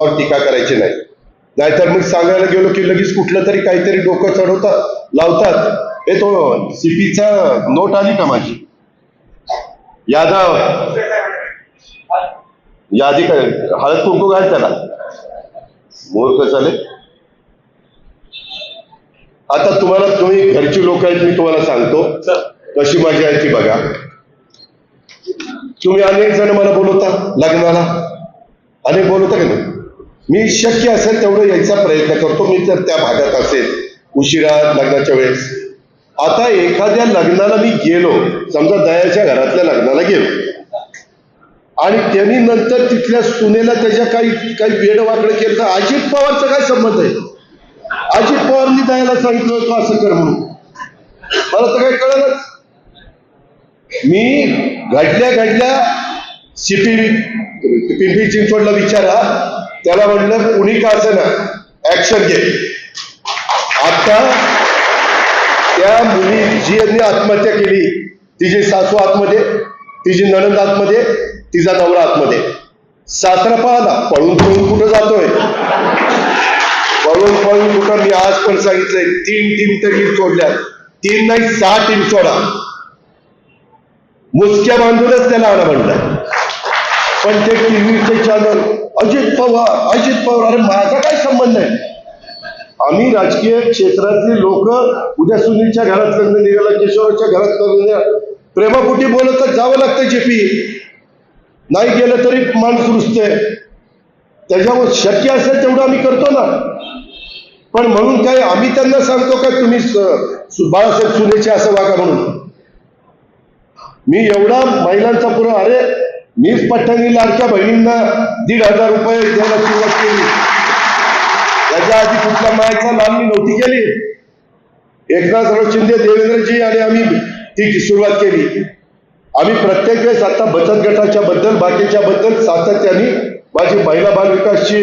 त्यावर टीका करायची नाही. नाहीतर मग सांगायला गेलो की लगेच कुठलं तरी काहीतरी डोकं चढवतात लावतात. हे तो सीपीचा नोट आली का माझी? यादव. यादी काय? हळद कुंकू घाल त्याला. मूर्ख झाले आता तुम्हाला तुम्ही घरची लोक आहेत मी तुम्हाला सांगतो. कशी माझी आहे ती बघा. तुम्ही अनेक जण मला बोलवता लग्नाला. अनेक बोलवता का नाही? मी शक्य असेल तेवढं यायचा प्रयत्न करतो. मी जर त्या भागात असेल उशिरा लग्नाच्या वेळेस. आता एखाद्या लग्नाला मी गेलो. समजा दयाच्या घरातल्या लग्नाला गेलो. आणि त्यांनी नंतर तिथल्या सुनेला त्याच्या काही काही वेड वाकडं केलं तर अजित पवारचा काय संबंध आहे? अजित पवारनी दयाला सांगितलं होतं असं कर म्हणून. मला तर काही कळलंच. मी घडल्या घडल्या सीपी पिंपरी चिंचवडला विचारा. त्याला म्हटलं कुणी का असं ना? ऍक्शन घे. आता त्या मुली जी यांनी आत्महत्या केली तिची सासू आतमध्ये तिची नणंद आतमध्ये तिचा नवरा आतमध्ये. सासरा पाहला पळून पळून कुठं जातोय? पळून पळून कुठं? मी आज पण सांगितलंय तीन टीम तरी सोडल्या तीन नाही सहा टीम सोडा. मुसक्या बांधूनच त्याला आणा म्हणलं. पण ते टीव्हीचे चॅनल अजित पवार अजित पवार अरे माझा काय संबंध आहे? आम्ही राजकीय क्षेत्रातली लोक उद्या सुनीलच्या घरात लग्न निघाला किशोरच्या घरात लग्न प्रेमापुटी बोलत बोलत जावं लागतं जेपी नाही गेलं तरी माणूस रुजते त्याच्यावर शक्य असेल तेवढं आम्ही करतो ना. पण म्हणून काय आम्ही त्यांना सांगतो का तुम्ही स- सु- बाळासाहेब सुनेचे असं वागा म्हणून. मी एवढा महिलांचा पुरा अरे मीच पठ्ठाणी लाडक्या बहिणींना दीड हजार रुपये द्यायला सुरुवात केली. त्याच्या आधी कुठल्या मायाचा लाभ मी नव्हती केली. एकनाथराव शिंदे देवेंद्रजी आणि आम्ही ती सुरुवात केली. आम्ही प्रत्येक वेळेस आता बचत गटाच्या बद्दल बाकीच्या बद्दल सातत्याने माझी महिला बाल विकासची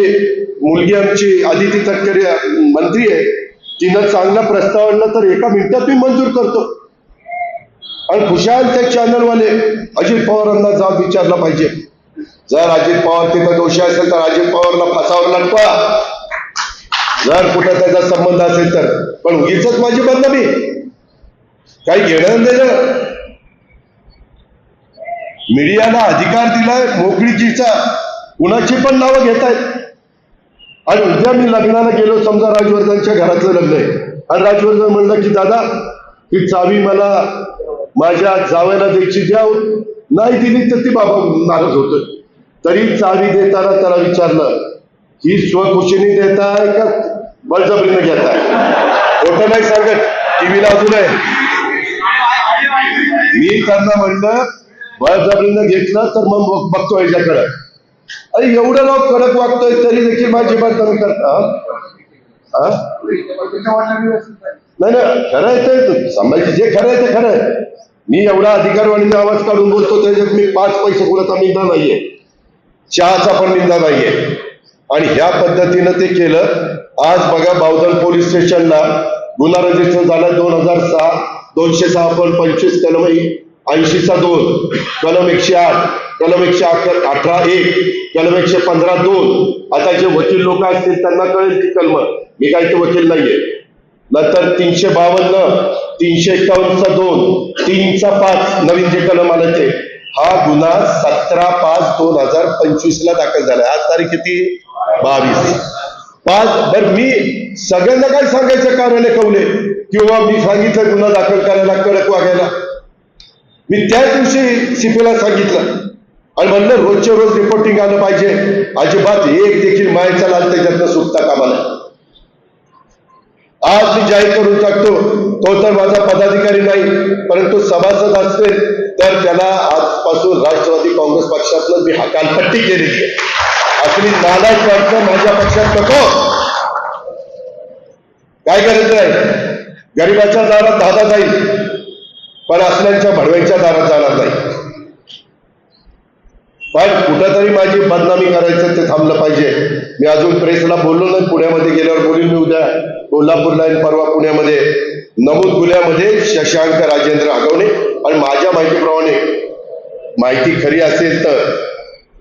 मुलगी आमची आदिती तटकरे मंत्री आहे. तिनं चांगला प्रस्ताव आणला तर एका मिनिटात मी मंजूर करतो. आणि खुशाल ते चॅनलवाले अजित पवारांना जाब विचारला पाहिजे. जर अजित पवार तिथं दोषी असेल तर अजित पवारला फासावर लटवा जर कुठं त्याचा संबंध असेल तर. पण उगीच माझी बदनामी. काही घेणं देणं. मीडियाला अधिकार दिलाय मोकळीकीचा कुणाची पण नावं घेतायत. आणि उद्या मी लग्नाला गेलो समजा राजवर्धनच्या घरातलं लग्न आहे. आणि राजवर्धन म्हणलं की दादा ही चावी मला माझ्या जावयाला द्यायची द्या. नाही दिली तर ती बाबा नाराज होत तरी चावी देताना त्याला विचारलं ही स्वखुशीने देताय का बळजबरीने घेताय? खोटं नाही सांगत. टीव्हीला अजून आहे. मी त्यांना म्हणलं बळजबरीनं घेतलं तर मग बघतो याच्याकडं. अरे एवढं लोक कडक वागतोय तरी देखील माझी बदनामी करता नाही नाही खरं आहे ते. सांभाळची जे खरं आहे ते खरं आहे. मी एवढा अधिकारवाणीचा आवाज काढून बोलतो त्याच्यात मी पाच पैसे कुणाचा निंदा नाहीये. चहाचा पण निंदा नाहीये. आणि ह्या पद्धतीनं ते केलं. आज बघा बावधन पोलीस स्टेशनला गुन्हा रजिस्टर झाला दोन हजार सहा दोनशे सहा पण पंचवीस कलम ऐंशीचा दोन कलम एकशे आठ कलम एकशे अकरा अठरा एक कलम एकशे पंधरा दोन. आता जे वकील लोक असतील त्यांना कळेल ती कलम. मी काही ते वकील नाहीये. नंतर तीनशे बावन्न तीनशे एकावन्नचा दोन तीनचा पाच नवीन जे कलम आलं ते. हा गुन्हा सतरा पाच दोन हजार पंचवीस ला दाखल झाला. आज तारीख किती? बावीस. पाच बर मी सगळ्यांना काय सांगायचं कारण कवले किंवा मी सांगितलं गुन्हा दाखल करायला कडक वागायला. मी त्या दिवशी सीपीला सांगितलं. आणि म्हणलं रोजच्या रोज रिपोर्टिंग आलं पाहिजे. अजिबात एक देखील मायचा लाल त्याच्यातनं सुटता कामा नाही आज मी जाहीर करू शकतो तो तर माझा पदाधिकारी नाही परंतु सभासद असते तर त्याला आजपासून राष्ट्रवादी काँग्रेस पक्षातलं मी हकालपट्टी केलेली आहे. असली नालायक वाटतं माझ्या पक्षात नको. काय करायचं आहे? गरीबाच्या दारात दादा जाईल पण असल्यांच्या भडव्यांच्या दारात जाणार नाही. पण कुठंतरी माझी बदनामी करायचं ते थांबलं पाहिजे. मी अजून प्रेसला बोललो नाही पुण्यामध्ये गेल्यावर बोलील मी उद्या कोल्हापूरला आणि परवा पुण्यामध्ये नमूद गुन्ह्यामध्ये शशांक राजेंद्र आगवणे आणि माझ्या माहितीप्रमाणे माहिती खरी असेल तर.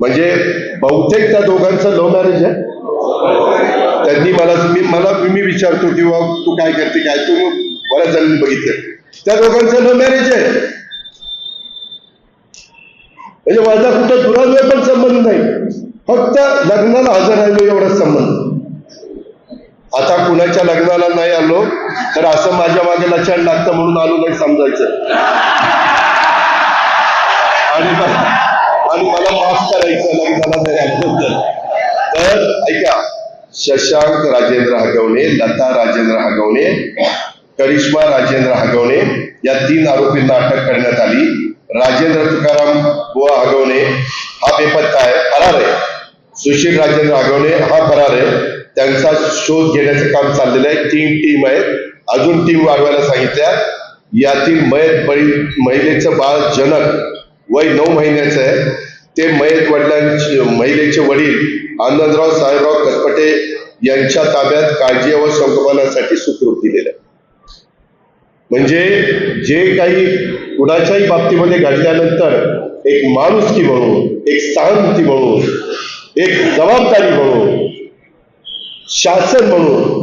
म्हणजे बहुतेक त्या दोघांचं लव्ह मॅरेज आहे. त्यांनी मला मी मला मी विचारतो किंवा तू काय करते काय तू बऱ्याच जणांनी बघितलं. त्या दोघांचं लव्ह मॅरेज आहे. म्हणजे माझा कुठं दुरान्वय पण संबंध नाही. फक्त लग्नाला हजर राहिलो एवढाच संबंध. आता कुणाच्या लग्नाला नाही आलो तर असं माझ्या मागे लक्षण लागतं म्हणून आलो नाही समजायचं. आणि आणि मला माफ करायचं लग्नाला नाही आल्याबद्दल तर ऐका शशांक राजेंद्र हगवणे लता राजेंद्र हगवणे करिश्मा राजेंद्र हगवणे या तीन आरोपींना अटक करण्यात आली. राजेंद्र तुकाराम बुवा आगवणे हा बेपत्ता आहे फरार आहे. सुशील राजेंद्र आगवणे हा फरार आहे. त्यांचा शोध घेण्याचं काम चाललेलं आहे. तीन टीम आहेत. अजून टीम वाढवायला सांगितल्या. यातील मयत बळी महिलेचं बाळ जनक वय नऊ महिन्याचं आहे. ते मयत वडिलांचे महिलेचे वडील आनंदराव साहेबराव कसपटे यांच्या ताब्यात काळजी व संगोपनासाठी सुखरूप दिलेलं आहे. म्हणजे जे काही कुणाच्याही बाबतीमध्ये घडल्यानंतर एक माणुसकी म्हणून एक सहानुभूती म्हणून एक जबाबदारी म्हणून शासन म्हणून